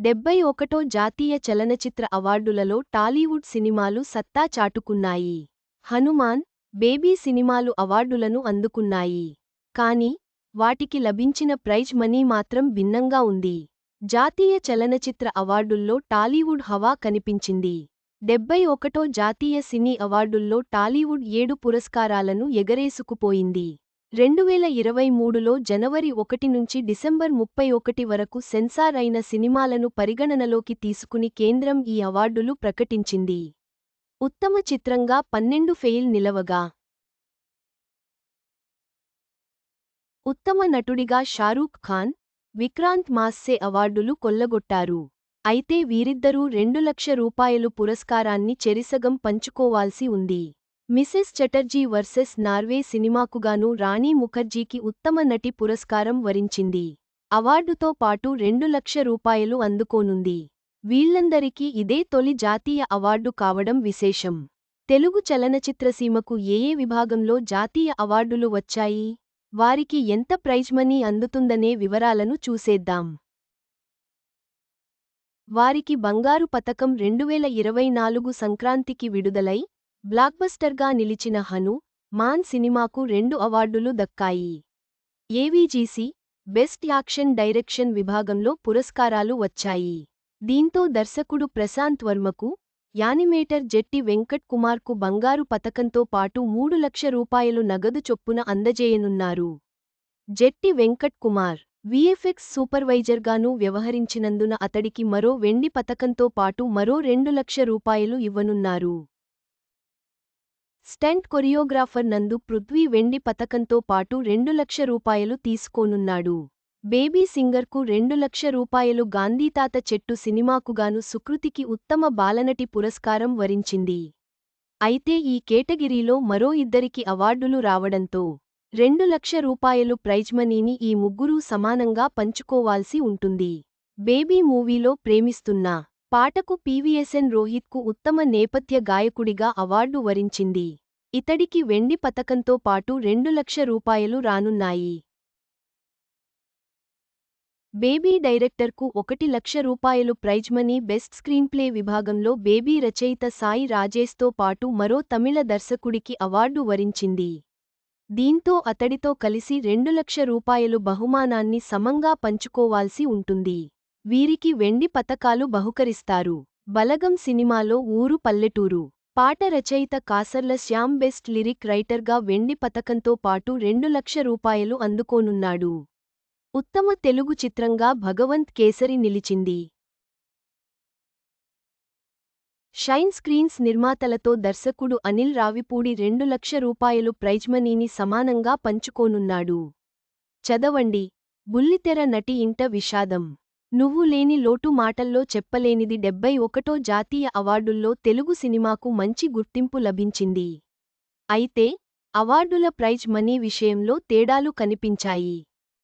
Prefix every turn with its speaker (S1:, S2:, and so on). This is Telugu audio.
S1: డెబ్బై ఒకటో జాతీయ చలనచిత్ర అవార్డులలో టాలీవుడ్ సినిమాలు సత్తా చాటుకున్నాయి. హనుమాన్ బేబీ సినిమాలు అవార్డులను అందుకున్నాయి. కాని వాటికి లభించిన ప్రైజ్ మనీ మాత్రం భిన్నంగా ఉంది. జాతీయ చలనచిత్ర అవార్డుల్లో టాలీవుడ్ హవా కనిపించింది. డెబ్బై ఒకటో జాతీయ సినీ అవార్డుల్లో టాలీవుడ్ ఏడు పురస్కారాలను ఎగరేసుకుపోయింది. రెండువేల ఇరవై మూడులో జనవరి ఒకటి నుంచి డిసెంబర్ ముప్పై ఒకటి వరకు సెన్సార్ అయిన సినిమాలను పరిగణనలోకి తీసుకుని కేంద్రం ఈ అవార్డులు ప్రకటించింది. ఉత్తమ చిత్రంగా పన్నెండు ఫెయిల్ నిలవగా. ఉత్తమ నటుడిగా షారూఖ్ ఖాన్ విక్రాంత్ మాస్సే అవార్డులు కొల్లగొట్టారు. అయితే వీరిద్దరూ రెండు లక్ష రూపాయలు పురస్కారాన్ని చెరిసగం పంచుకోవాల్సి ఉంది. మిసెస్ చటర్జీ వర్సెస్ నార్వే సినిమాకుగాను రాణి ముఖర్జీకి ఉత్తమ నటి పురస్కారం వరించింది. అవార్డుతో పాటు రెండు లక్ష రూపాయలు అందుకోనుంది. వీళ్ళందరికీ ఇదే తొలి జాతీయ అవార్డు కావడం విశేషం. తెలుగు చలనచిత్రసీమకు ఏయే విభాగంలో జాతీయ అవార్డులు వచ్చాయి? వారికి ఎంత ప్రైజ్ మనీ అందుతుందనే వివరాలను చూసేద్దాం. వారికి బంగారు పతకం రెండువేల ఇరవై నాలుగు సంక్రాంతికి విడుదలై బ్లాక్బస్టర్గా నిలిచిన హను మాన్ సినిమాకు రెండు అవార్డులు దక్కాయి. ఏవీజీసీ బెస్ట్ యాక్షన్ డైరెక్షన్ విభాగంలో పురస్కారాలు వచ్చాయి. దీంతో దర్శకుడు ప్రశాంత్ వర్మకు యానిమేటర్ జెట్టి వెంకట్ కుమార్కు బంగారు పతకంతో పాటు మూడు లక్ష రూపాయలు నగదు చొప్పున అందజేయనున్నారు. జెట్టి వెంకట్ కుమార్ విఎఫ్ఎక్స్ సూపర్వైజర్గానూ వ్యవహరించినందున అతడికి మరో వెండి పతకంతో పాటు మరో రెండు లక్ష రూపాయలు ఇవ్వనున్నారు. స్టెంట్ కొరియోగ్రాఫర్ నందు పృథ్వీ వెండి పతకంతో పాటు రెండు లక్ష రూపాయలు తీసుకోనున్నాడు. బేబీ సింగర్కు రెండు లక్ష రూపాయలు గాంధీతాత చెట్టు సినిమాకుగాను సుకృతికి ఉత్తమ బాలనటి పురస్కారం వరించింది. అయితే ఈ కేటగిరీలో మరో ఇద్దరికి అవార్డులు రావడంతో రెండు లక్ష రూపాయలు ప్రైజ్మనీని ఈ ముగ్గురూ సమానంగా పంచుకోవాల్సి ఉంటుంది. బేబీ మూవీలో ప్రేమిస్తున్నా పాటకు పీవీఎస్ఎన్ రోహిత్కు ఉత్తమ నేపథ్య గాయకుడిగా అవార్డు వరించింది. ఇతడికి వెండి పతకంతో పాటు రెండు లక్ష రూపాయలు రానున్నాయి. బేబీ డైరెక్టర్కు ఒకటి లక్ష రూపాయలు ప్రైజ్మనీ బెస్ట్ స్క్రీన్ప్లే విభాగంలో బేబీ రచయిత సాయి రాజేష్తో పాటు మరో తమిళ దర్శకుడికి అవార్డు వరించింది. దీంతో అతడితో కలిసి రెండు లక్ష రూపాయలు బహుమానాన్ని సమంగా పంచుకోవాల్సి ఉంటుంది. వీరికి వెండి పతకాలు బహుకరిస్తారు. బలగం సినిమాలో ఊరు పల్లెటూరు. పాట రచయిత కాసర్ల శ్యామ్ బెస్ట్ లిరిక్ రైటర్గా వెండి పతకంతో పాటు రెండు లక్ష రూపాయలు అందుకోనున్నాడు. ఉత్తమ తెలుగు చిత్రంగా భగవంత్ కేసరి నిలిచింది. షైన్ స్క్రీన్స్ నిర్మాతలతో దర్శకుడు అనిల్ రావిపూడి రెండు లక్ష రూపాయలు ప్రైజ్మనీని సమానంగా పంచుకోనున్నాడు. చదవండి. బుల్లితెర నటి ఇంట విషాదం. నువ్వు లేని లోటు మాటల్లో చెప్పలేనిది డెబ్బై ఒకటో జాతీయ అవార్డుల్లో తెలుగు సినిమాకు మంచి గుర్తింపు లభించింది. అయితే అవార్డుల ప్రైజ్ మనీ విషయంలో తేడాలు కనిపించాయి.